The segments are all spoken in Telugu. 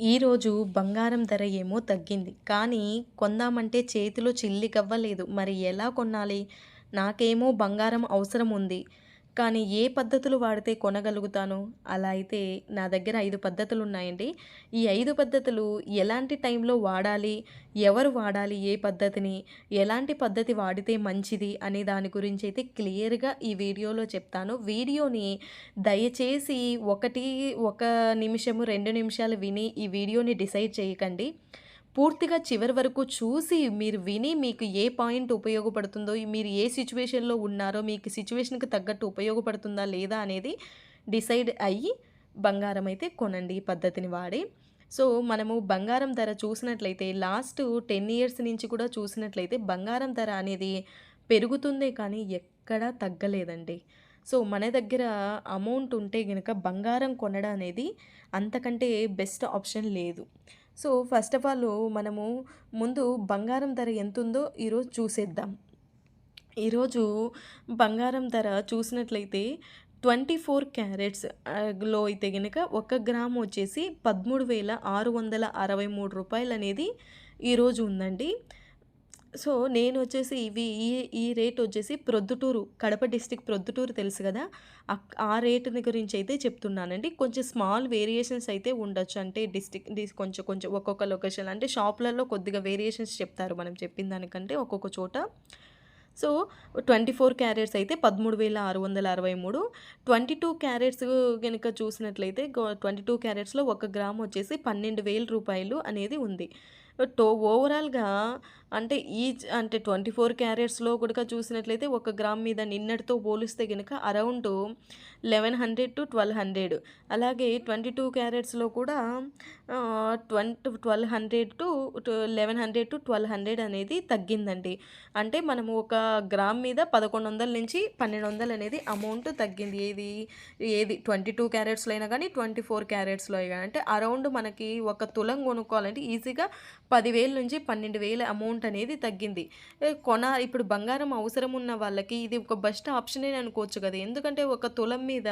ఈరోజు బంగారం ధర ఏమో తగ్గింది. కానీ కొందామంటే చేతిలో చిల్లికవ్వలేదు మరి ఎలా కొనాలి? నాకేమో బంగారం అవసరం ఉంది. కానీ ఏ పద్ధతులు వాడితే కొనగలుగుతాను? అలా అయితే నా దగ్గర ఐదు పద్ధతులు ఉన్నాయండి ఈ ఐదు పద్ధతులు ఎలాంటి టైంలో వాడాలి? ఎవరు వాడాలి ఏ పద్ధతిని? ఎలాంటి పద్ధతి వాడితే మంచిది? అనే దాని గురించి అయితే క్లియర్‌గా ఈ వీడియోలో చెప్తాను. వీడియోని దయచేసి ఒకటి ఒక నిమిషము, రెండు నిమిషాలు విని ఈ వీడియోని డిసైడ్ చేయకండి. పూర్తిగా చివరి వరకు చూసి మీరు విని మీకు ఏ పాయింట్ ఉపయోగపడుతుందో, మీరు ఏ సిచ్యువేషన్లో ఉన్నారో, మీకు సిచ్యువేషన్కి తగ్గట్టు ఉపయోగపడుతుందా లేదా అనేది డిసైడ్ అయ్యి బంగారం అయితే కొనండి ఈ పద్ధతిని వాడి. సో, మనము బంగారం ధర చూసినట్లయితే లాస్ట్ 10 ఇయర్స్ నుంచి కూడా చూసినట్లయితే బంగారం ధర అనేది పెరుగుతుందే కానీ ఎక్కడా తగ్గలేదండి. సో, మన దగ్గర అమౌంట్ ఉంటే కనుక బంగారం కొనడం అనేది అంతకంటే బెస్ట్ ఆప్షన్ లేదు. సో, ఫస్ట్ ఆఫ్ ఆల్ మనము ముందు బంగారం ధర ఎంతుందో ఈరోజు చూసేద్దాం. ఈరోజు బంగారం ధర చూసినట్లయితే 24 క్యారెట్స్లో అయితే కనుక ఒక గ్రామ్ వచ్చేసి పదమూడు వేల ఆరు వందల అరవై మూడు రూపాయలు అనేది ఈరోజు ఉందండి. సో, నేను వచ్చేసి ఇవి ఈ ఈ రేట్ వచ్చేసి ప్రొద్దుటూరు కడప డిస్టిక్ ప్రొద్దుటూరు తెలుసు కదా ఆ రేటుని గురించి అయితే చెప్తున్నానండి. కొంచెం స్మాల్ వేరియేషన్స్ అయితే ఉండొచ్చు. అంటే డిస్టిక్ కొంచెం కొంచెం ఒక్కొక్క లొకేషన్ అంటే షాపులలో కొద్దిగా వేరియేషన్స్ చెప్తారు మనం చెప్పిన దానికంటే ఒక్కొక్క చోట. సో, 24 క్యారెట్స్ అయితే 13,663 22 క్యారెట్స్ కనుక చూసినట్లయితే ట్వంటీ టూ క్యారెట్స్‌లో ఒక గ్రామ్ వచ్చేసి పన్నెండు వేల రూపాయలు అనేది ఉంది. టో ఓవరాల్‌గా అంటే ఈ అంటే ట్వంటీ ఫోర్ క్యారెట్స్లో కూడా చూసినట్లయితే ఒక గ్రామ్ మీద నిన్నటితో పోలిస్తే కనుక around eleven hundred to twelve hundred. అలాగే ట్వంటీ టూ క్యారెట్స్లో కూడా twenty twelve hundred to eleven hundred to twelve hundred అనేది తగ్గిందండి. అంటే మనము ఒక గ్రామ్ మీద పదకొండు వందల నుంచి పన్నెండు వందలు అనేది అమౌంట్ తగ్గింది. ఏది ఏది ట్వంటీ టూ క్యారెట్స్లో అయినా కానీ ట్వంటీ ఫోర్ క్యారెట్స్లో అయినా అంటే అరౌండ్ మనకి ఒక తులం కొనుక్కోవాలంటే ఈజీగా పదివేల నుంచి పన్నెండు వేల అమౌంట్ అనేది తగ్గింది. కొన ఇప్పుడు బంగారం అవసరం ఉన్న వాళ్ళకి ఇది ఒక బెస్ట్ ఆప్షనే అనుకోవచ్చు కదా ఎందుకంటే ఒక తులం మీద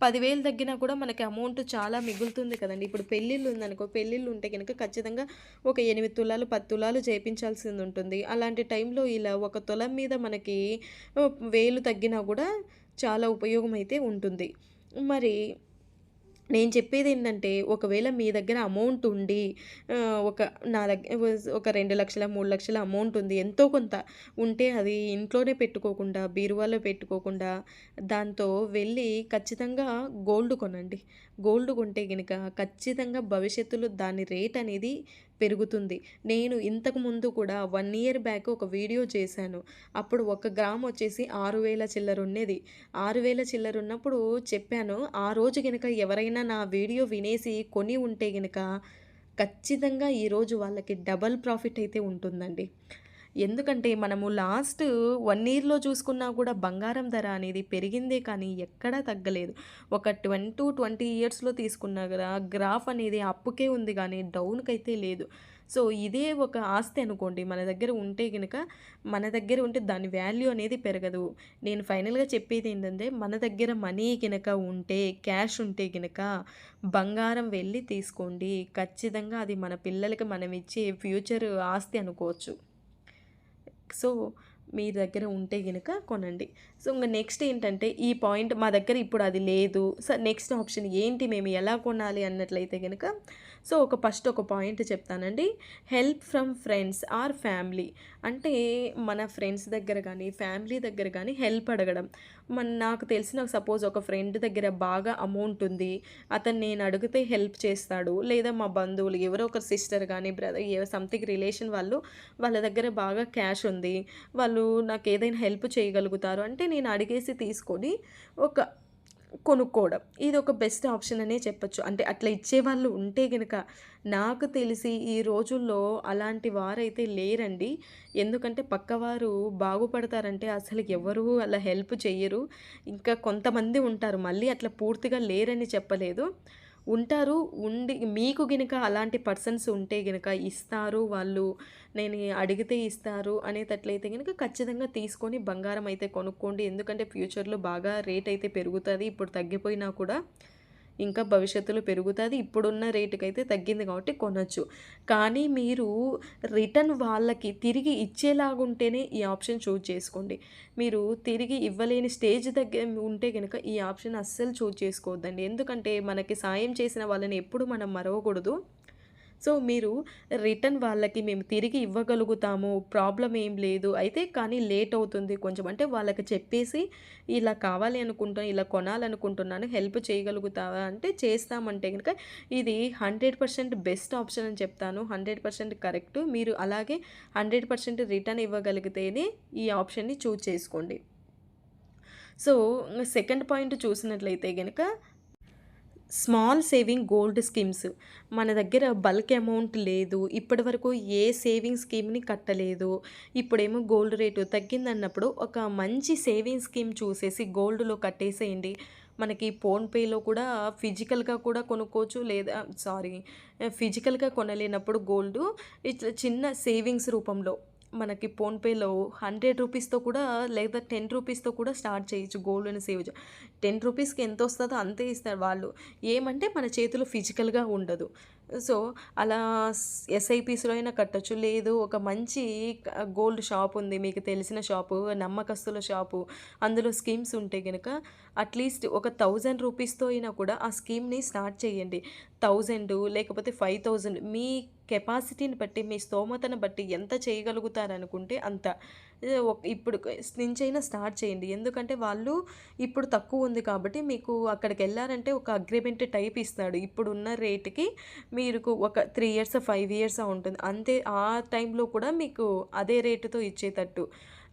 పదివేలు తగ్గినా కూడా మనకి అమౌంట్ చాలా మిగులుతుంది కదండీ! ఇప్పుడు పెళ్ళిళ్ళు ఉందనుకో, పెళ్ళిళ్ళు ఉంటే కనుక ఖచ్చితంగా ఒక ఎనిమిది తులాలు, పది తులాలు చేపించాల్సింది ఉంటుంది. అలాంటి టైంలో ఇలా ఒక తులం మీద మనకి వేలు తగ్గినా కూడా చాలా ఉపయోగం అయితే ఉంటుంది. మరి నేను చెప్పేది ఏంటంటే ఒకవేళ మీ దగ్గర అమౌంట్ ఉండి ఒక నా దగ్గర ఒక రెండు లక్షల మూడు లక్షల అమౌంట్ ఉంది. ఎంతో కొంత ఉంటే అది ఇంట్లోనే పెట్టుకోకుండా, బీరువాలో పెట్టుకోకుండా దాంతో వెళ్ళి ఖచ్చితంగా గోల్డ్ కొనండి. గోల్డ్ కొంటే కనుక ఖచ్చితంగా భవిష్యత్తులో దాని రేట్ అనేది పెరుగుతుంది. నేను ఇంతకుముందు కూడా వన్ ఇయర్ బ్యాక్ ఒక వీడియో చేశాను. అప్పుడు ఒక గ్రామ్ వచ్చేసి 6,000 చిల్లర ఉండేది. 6,000 చిల్లర ఉన్నప్పుడు చెప్పాను. ఆ రోజు కనుక ఎవరైనా నా వీడియో వినేసి కొని ఉంటే కనుక ఖచ్చితంగా ఈరోజు వాళ్ళకి డబల్ ప్రాఫిట్ అయితే ఉంటుందండి. ఎందుకంటే మనము లాస్ట్ వన్ ఇయర్‌లో చూసుకున్నా కూడా బంగారం ధర అనేది పెరిగిందే కానీ ఎక్కడా తగ్గలేదు. ఒక 10-20 ఇయర్స్‌లో తీసుకున్నా కదా గ్రాఫ్ అనేది అప్పుకే ఉంది కానీ డౌన్‌కైతే లేదు. సో, ఇదే ఒక ఆస్తి అనుకోండి మన దగ్గర ఉంటే గనక మన దగ్గర ఉంటే దాని వాల్యూ అనేది పెరగదు. నేను ఫైనల్‌గా చెప్పేది ఏంటంటే మన దగ్గర మనీ కనుక ఉంటే, క్యాష్ ఉంటే గనక బంగారం వెళ్ళి తీసుకోండి. ఖచ్చితంగా అది మన పిల్లలకి మనం ఇచ్చే ఫ్యూచర్ ఆస్తి అనుకోవచ్చు. సో, మీ దగ్గర ఉంటే కనుక కొనండి. సో, ఇంకా నెక్స్ట్ ఏంటంటే ఈ పాయింట్ మా దగ్గర ఇప్పుడు అది లేదు. సో, నెక్స్ట్ ఆప్షన్ ఏంటి మేము ఎలా కొనాలి అన్నట్లయితే కనుక సో, ఒక ఫస్ట్ ఒక పాయింట్ చెప్తానండి. Help from friends or family. అంటే మన ఫ్రెండ్స్ దగ్గర కానీ ఫ్యామిలీ దగ్గర కానీ హెల్ప్ అడగడం. మన నాకు తెలిసిన సపోజ్ ఒక ఫ్రెండ్ దగ్గర బాగా అమౌంట్ ఉంది. అతను నేను అడిగితే హెల్ప్ చేస్తాడు. లేదా మా బంధువులు ఎవరో ఒక సిస్టర్ కానీ బ్రదర్ సంథింగ్ రిలేషన్ వాళ్ళు వాళ్ళ దగ్గర బాగా క్యాష్ ఉంది. వాళ్ళు నాకు ఏదైనా హెల్ప్ చేయగలుగుతారు అంటే నేను అడిగేసి తీసుకొని ఒక కొనుక్కోవడం. ఇది ఒక బెస్ట్ ఆప్షన్ అనే చెప్పచ్చు అంటే అట్లా ఇచ్చేవాళ్ళు ఉంటే గనక నాకు తెలిసి ఈ రోజుల్లో అలాంటి వారైతే లేరండి. ఎందుకంటే పక్కవారు బాగుపడతారంటే అసలు ఎవరు అలా హెల్ప్ చేయరు ఇంకా కొంతమంది ఉంటారు. మళ్ళీ అట్లా పూర్తిగా లేరని చెప్పలేదు. ఉంటారు. ఉండి మీకు గినక అలాంటి పర్సన్స్ ఉంటే గినక ఇస్తారు వాళ్ళు. నేను అడిగితే ఇస్తారు అనేటట్లయితే కనుక ఖచ్చితంగా తీసుకొని బంగారం అయితే కొనుక్కోండి. ఎందుకంటే ఫ్యూచర్‌లో బాగా రేట్ అయితే పెరుగుతుంది ఇప్పుడు తగ్గిపోయినా కూడా ఇంకా భవిష్యత్తులో పెరుగుతుంది. ఇప్పుడున్న రేటుకి అయితే తగ్గింది కాబట్టి కొనచ్చు. కానీ మీరు రిటర్న్ వాళ్ళకి తిరిగి ఇచ్చేలాగుంటేనే ఈ ఆప్షన్ చూజ్ చేసుకోండి. మీరు తిరిగి ఇవ్వలేని స్టేజ్ దగ్గర ఉంటే కనుక ఈ ఆప్షన్ అస్సలు చూజ్ చేసుకోవద్దండి. ఎందుకంటే మనకి సాయం చేసిన వాళ్ళని ఎప్పుడు మనం మరవకూడదు. సో మీరు రిటర్న్ వాళ్ళకి మేము తిరిగి ఇవ్వగలుగుతాము ప్రాబ్లం ఏం లేదు. అయితే కానీ లేట్ అవుతుంది కొంచెం. అంటే వాళ్ళకి చెప్పేసి ఇలా కావాలి అనుకుంటున్నాను ఇలా కొనాలనుకుంటున్నాను హెల్ప్ చేయగలుగుతావా అంటే చేస్తామంటే కనుక ఇది హండ్రెడ్ పర్సెంట్ బెస్ట్ ఆప్షన్ అని చెప్తాను. Hundred percent correct. మీరు అలాగే హండ్రెడ్ పర్సెంట్ రిటర్న్ ఇవ్వగలిగితేనే ఈ ఆప్షన్ని చూజ్ చేసుకోండి. సో సెకండ్ పాయింట్ చూసినట్లయితే కనుక స్మాల్ సేవింగ్ గోల్డ్ స్కీమ్స్. మన దగ్గర బల్క్ అమౌంట్ లేదు. ఇప్పటి వరకు ఏ సేవింగ్ స్కీమ్ని కట్టలేదు. ఇప్పుడేమో గోల్డ్ రేటు తగ్గిందన్నప్పుడు ఒక మంచి సేవింగ్ స్కీమ్ చూసేసి గోల్డ్లో కట్టేసేయండి. మనకి ఫోన్పేలో కూడా ఫిజికల్గా కూడా కొనుక్కోవచ్చు లేదా సారీ ఫిజికల్గా కొనలేనప్పుడు గోల్డ్ ఇట్లా చిన్న సేవింగ్స్ రూపంలో మనకి ఫోన్పేలో హండ్రెడ్ రూపీస్తో కూడా లేదా టెన్ రూపీస్తో కూడా స్టార్ట్ చేయొచ్చు గోల్డ్ని సేవ్ టెన్ రూపీస్కి ఎంత వస్తుందో అంతే ఇస్తారు వాళ్ళు. ఏమంటే మన చేతిలో ఫిజికల్గా ఉండదు. సో అలా ఎస్ఐపిస్లో అయినా కట్టచ్చు. లేదు ఒక మంచి గోల్డ్ షాప్ ఉంది మీకు తెలిసిన షాపు నమ్మకస్తుల షాపు. అందులో స్కీమ్స్ ఉంటే కనుక అట్లీస్ట్ ఒక థౌజండ్ రూపీస్తో అయినా కూడా ఆ స్కీమ్ని స్టార్ట్ చేయండి. థౌజండ్ లేకపోతే ఫైవ్ థౌజండ్ మీ కెపాసిటీని బట్టి మీ స్తోమతను బట్టి ఎంత చేయగలుగుతారనుకుంటే అంత. ఇప్పుడు నుంచైనా స్టార్ట్ చేయండి. ఎందుకంటే వాళ్ళు ఇప్పుడు తక్కువ ఉంది కాబట్టి మీకు అక్కడికి వెళ్ళారంటే ఒక అగ్రిమెంట్ టైప్ ఇస్తాడు ఇప్పుడున్న రేటుకి మీకు ఒక త్రీ ఇయర్స్ ఫైవ్ ఇయర్స్ ఉంటుంది. అంతే ఆ టైంలో కూడా మీకు అదే రేటుతో ఇచ్చేటట్టు.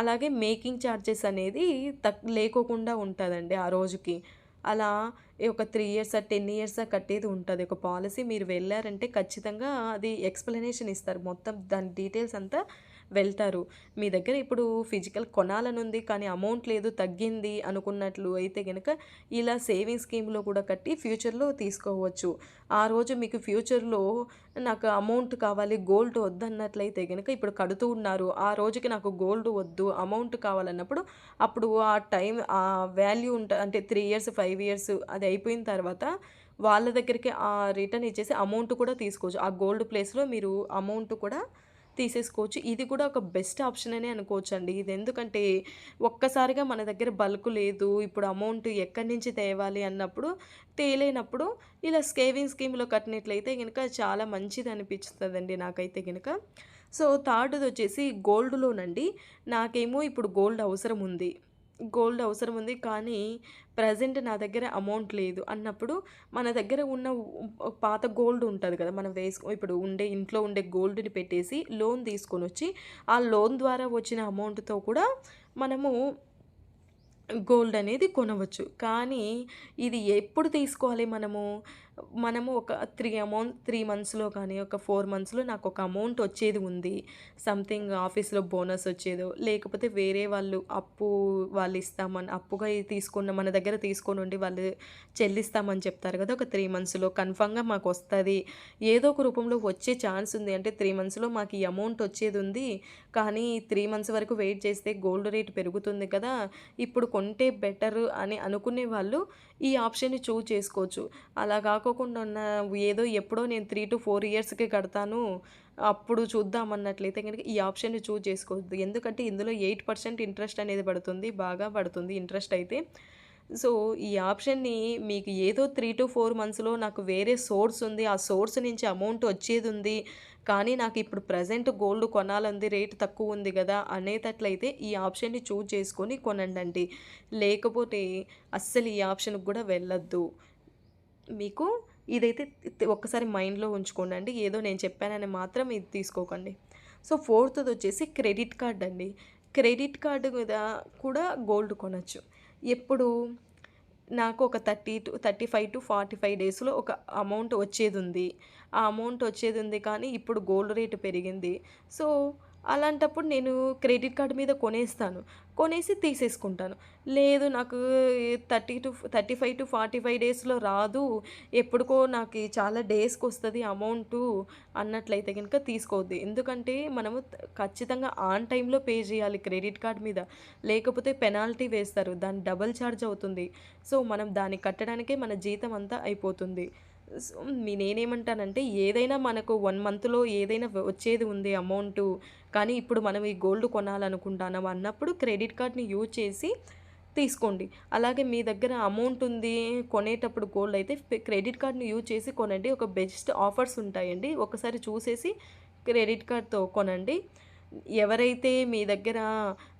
అలాగే మేకింగ్ ఛార్జెస్ అనేది తక్ లేకోకుండా ఉంటుందండి ఆ రోజుకి. అలా ఒక త్రీ ఇయర్స్ టెన్ ఇయర్స్ కట్టేది ఉంటుంది. ఒక పాలసీ మీరు వెళ్ళారంటే ఖచ్చితంగా అది ఎక్స్ప్లెనేషన్ ఇస్తారు. మొత్తం దాని డీటెయిల్స్ అంతా వెళ్తారు. మీ దగ్గర ఇప్పుడు ఫిజికల్ కొనాలని ఉంది కానీ అమౌంట్ లేదు తగ్గింది అనుకున్నట్లు అయితే కనుక ఇలా సేవింగ్ స్కీమ్లో కూడా కట్టి ఫ్యూచర్లో తీసుకోవచ్చు. ఆ రోజు మీకు ఫ్యూచర్లో నాకు అమౌంట్ కావాలి గోల్డ్ వద్దన్నట్లయితే కనుక ఇప్పుడు కడుతూ ఉన్నారు. ఆ రోజుకి నాకు గోల్డ్ వద్దు అమౌంట్ కావాలన్నప్పుడు అప్పుడు ఆ టైం ఆ వాల్యూ ఉంటుంది అంటే త్రీ ఇయర్స్ ఫైవ్ ఇయర్స్ అది అయిపోయిన తర్వాత వాళ్ళ దగ్గరికి ఆ రిటర్న్ ఇచ్చేసి అమౌంట్ కూడా తీసుకోవచ్చు. ఆ గోల్డ్ ప్లేస్లో మీరు అమౌంట్ కూడా తీసేసుకోవచ్చు. ఇది కూడా ఒక బెస్ట్ ఆప్షన్ అనే అనుకోవచ్చు అండి ఇది ఎందుకంటే ఒక్కసారిగా మన దగ్గర బల్క్ లేదు. ఇప్పుడు అమౌంట్ ఎక్కడి నుంచి తేవాలి అన్నప్పుడు తేలేనప్పుడు ఇలా సేవింగ్ స్కీమ్లో కట్టినట్లయితే కనుక చాలా మంచిది అనిపిస్తుందండి నాకైతే కనుక సో థర్డ్ది వచ్చేసి గోల్డ్ లోన్ అండి. నాకేమో ఇప్పుడు గోల్డ్ అవసరం ఉంది. గోల్డ్ అవసరం ఉంది. కానీ ప్రజెంట్ నా దగ్గర అమౌంట్ లేదు. అన్నప్పుడు మన దగ్గర ఉన్న పాత గోల్డ్ ఉంటుంది కదా మనం వేసుకో ఇప్పుడు ఉండే ఇంట్లో ఉండే గోల్డ్ని పెట్టేసి లోన్ తీసుకొని వచ్చి ఆ లోన్ ద్వారా వచ్చిన అమౌంట్తో కూడా మనము గోల్డ్ అనేది కొనవచ్చు. కానీ ఇది ఎప్పుడు తీసుకోవాలి మనము? మనము ఒక త్రీ అమౌంట్ త్రీ మంత్స్లో కానీ ఒక ఫోర్ మంత్స్లో నాకు ఒక అమౌంట్ వచ్చేది ఉంది. సంథింగ్ ఆఫీస్లో బోనస్ వచ్చేదో లేకపోతే వేరే వాళ్ళు అప్పు వాళ్ళు ఇస్తామని అప్పుగా తీసుకున్న మన దగ్గర తీసుకొని ఉండి వాళ్ళు చెల్లిస్తామని చెప్తారు కదా ఒక త్రీ మంత్స్లో కన్ఫామ్గా మాకు వస్తుంది. ఏదో ఒక రూపంలో వచ్చే ఛాన్స్ ఉంది. అంటే త్రీ మంత్స్లో మాకు ఈ అమౌంట్ వచ్చేది ఉంది. కానీ త్రీ మంత్స్ వరకు వెయిట్ చేస్తే గోల్డ్ రేట్ పెరుగుతుంది కదా. ఇప్పుడు కొంటే బెటర్ అని అనుకునే వాళ్ళు ఈ ఆప్షన్ని చూజ్ చేసుకోవచ్చు. అలా కాకోకుండా ఉన్న ఏదో ఎప్పుడో నేను త్రీ టు ఫోర్ ఇయర్స్కి కడతాను అప్పుడు చూద్దాం అన్నట్లయితే కనుక ఈ ఆప్షన్ని చూజ్ చేసుకోవద్దు. ఎందుకంటే ఇందులో ఎయిట్ పర్సెంట్ ఇంట్రెస్ట్ అనేది పడుతుంది బాగా పడుతుంది ఇంట్రెస్ట్ అయితే. సో ఈ ఆప్షన్ని మీకు ఏదో త్రీ టు ఫోర్ మంత్స్లో నాకు వేరే సోర్స్ ఉంది ఆ సోర్స్ నుంచి అమౌంట్ వచ్చేది ఉంది కానీ నాకు ఇప్పుడు ప్రజెంట్ గోల్డ్ కొనాలంది రేట్ తక్కువ ఉంది కదా అనేటట్లయితే ఈ ఆప్షన్ని చూజ్ చేసుకొని కొనండి లేకపోతే అస్సలు ఈ ఆప్షన్కి కూడా వెళ్ళొద్దు. మీకు ఇదైతే ఒక్కసారి మైండ్లో ఉంచుకోండి అండి ఏదో నేను చెప్పానని మాత్రం ఇది తీసుకోకండి. సో ఫోర్త్ది వచ్చేసి క్రెడిట్ కార్డ్ అండి. క్రెడిట్ కార్డు మీద కూడా గోల్డ్ కొనచ్చు. ఎప్పుడు నాకు ఒక thirty to thirty five to forty five డేస్లో ఒక అమౌంట్ వచ్చేది ఉంది ఆ అమౌంట్ వచ్చేది ఉంది కానీ ఇప్పుడు గోల్డ్ రేటు పెరిగింది. సో అలాంటప్పుడు నేను క్రెడిట్ కార్డు మీద కొనేస్తాను. కొనేసి తీసేసుకుంటాను. లేదు నాకు thirty to thirty five to forty five డేస్లో రాదు. ఎప్పుడుకో నాకు చాలా డేస్కి వస్తుంది అమౌంటు అన్నట్లయితే కనుక తీసుకోవద్దు. ఎందుకంటే మనము ఖచ్చితంగా ఆన్ టైంలో పే చేయాలి క్రెడిట్ కార్డ్ మీద. లేకపోతే పెనాల్టీ వేస్తారు. దాని డబల్ ఛార్జ్ అవుతుంది. సో మనం దాన్ని కట్టడానికే మన జీతం అంతా అయిపోతుంది. నేనేమంటానంటే ఏదైనా మనకు వన్ మంత్లో ఏదైనా వచ్చేది ఉంది అమౌంటు కానీ ఇప్పుడు మనం ఈ గోల్డ్ కొనాలనుకుంటున్నాం అన్నప్పుడు క్రెడిట్ కార్డ్ని యూజ్ చేసి తీసుకోండి. అలాగే మీ దగ్గర అమౌంట్ ఉంది కొనేటప్పుడు గోల్డ్ అయితే క్రెడిట్ కార్డ్ని యూజ్ చేసి కొనండి. ఒక బెస్ట్ ఆఫర్స్ ఉంటాయండి. ఒకసారి చూసేసి క్రెడిట్ కార్డ్తో కొనండి. ఎవరైతే మీ దగ్గర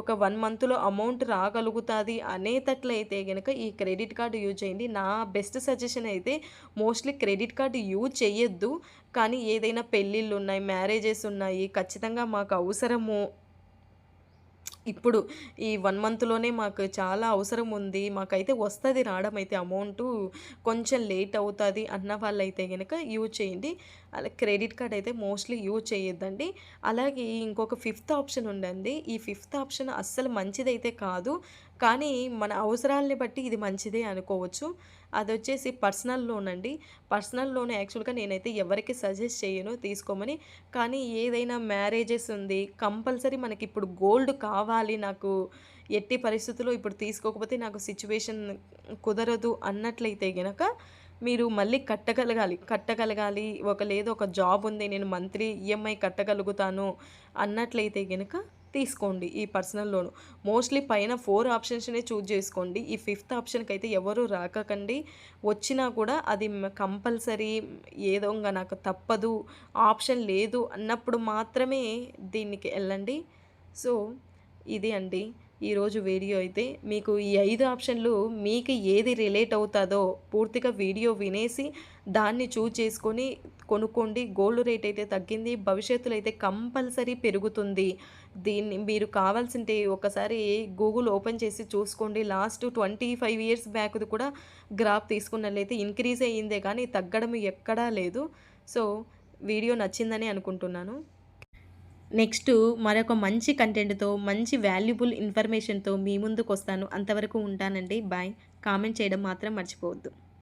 ఒక వన్ మంత్లో అమౌంట్ రాగలుగుతుంది అనేటట్లయితే కనుక ఈ క్రెడిట్ కార్డు యూజ్ చేయండి. నా బెస్ట్ సజెషన్ అయితే మోస్ట్లీ క్రెడిట్ కార్డు యూజ్ చేయొద్దు కానీ ఏదైనా పెళ్ళిళ్ళు ఉన్నాయి మ్యారేజెస్ ఉన్నాయి ఖచ్చితంగా మాకు అవసరము ఇప్పుడు ఈ వన్ మంత్లోనే మాకు చాలా అవసరం ఉంది. మాకైతే వస్తుంది రావడం అయితే అమౌంటు కొంచెం లేట్ అవుతుంది అన్న వాళ్ళైతే కనుక యూజ్ చేయండి. అలా క్రెడిట్ కార్డ్ అయితే మోస్ట్లీ యూజ్ చేయొద్దండి. అలాగే ఇంకొక ఫిఫ్త్ ఆప్షన్ ఉండండి ఈ ఫిఫ్త్ ఆప్షన్ అస్సలు మంచిదైతే కాదు. కానీ మన అవసరాలని బట్టి ఇది మంచిదే అనుకోవచ్చు. అది వచ్చేసి పర్సనల్ లోన్ అండి. పర్సనల్ లోన్ యాక్చువల్గా నేనైతే ఎవరికి సజెస్ట్ చేయను తీసుకోమని. కానీ ఏదైనా మ్యారేజెస్ ఉంది కంపల్సరీ మనకి ఇప్పుడు గోల్డ్ కావాలి నాకు. ఎట్టి పరిస్థితుల్లో ఇప్పుడు తీసుకోకపోతే నాకు సిచ్యువేషన్ కుదరదు అన్నట్లయితే గనక మీరు మళ్ళీ కట్టగలగాలి. కట్టగలగాలి ఒక లేదో ఒక జాబ్ ఉంది నేను మంత్లీ ఈఎంఐ కట్టగలుగుతాను అన్నట్లయితే గనక తీసుకోండి ఈ పర్సనల్ లోన్. మోస్ట్లీ పైన ఫోర్ ఆప్షన్స్నే చూజ్ చేసుకోండి. ఈ ఫిఫ్త్ ఆప్షన్కి అయితే ఎవరు రాకండి వచ్చినా కూడా అది కంపల్సరీ ఏదో నాకు తప్పదు ఆప్షన్ లేదు అన్నప్పుడు మాత్రమే దీనికి వెళ్ళండి. సో ఇది అండి. ఈరోజు వీడియో అయితే మీకు ఈ ఐదు ఆప్షన్లు మీకు ఏది రిలేట్ అవుతుందో పూర్తిగా వీడియో వినేసి దాన్ని చూజ్ చేసుకొని కొనుక్కోండి గోల్డ్ రేట్ అయితే తగ్గింది భవిష్యత్తులో అయితే కంపల్సరీ పెరుగుతుంది. దీన్ని మీరు కావాల్సింటే ఒకసారి గూగుల్ ఓపెన్ చేసి చూసుకోండి. లాస్ట్ ట్వంటీ ఫైవ్ ఇయర్స్ బ్యాక్ది కూడా గ్రాఫ్ తీసుకున్నట్లయితే ఇంక్రీజ్ అయ్యిందే కానీ తగ్గడం ఎక్కడా లేదు. సో వీడియో నచ్చిందని అనుకుంటున్నాను. నెక్స్ట్ మరొక మంచి కంటెంట్తో మంచి వాల్యుబుల్ ఇన్ఫర్మేషన్తో మీ ముందుకు వస్తాను అంతవరకు ఉంటానండి. బాయ్. కామెంట్ చేయడం మాత్రం మర్చిపోవద్దు.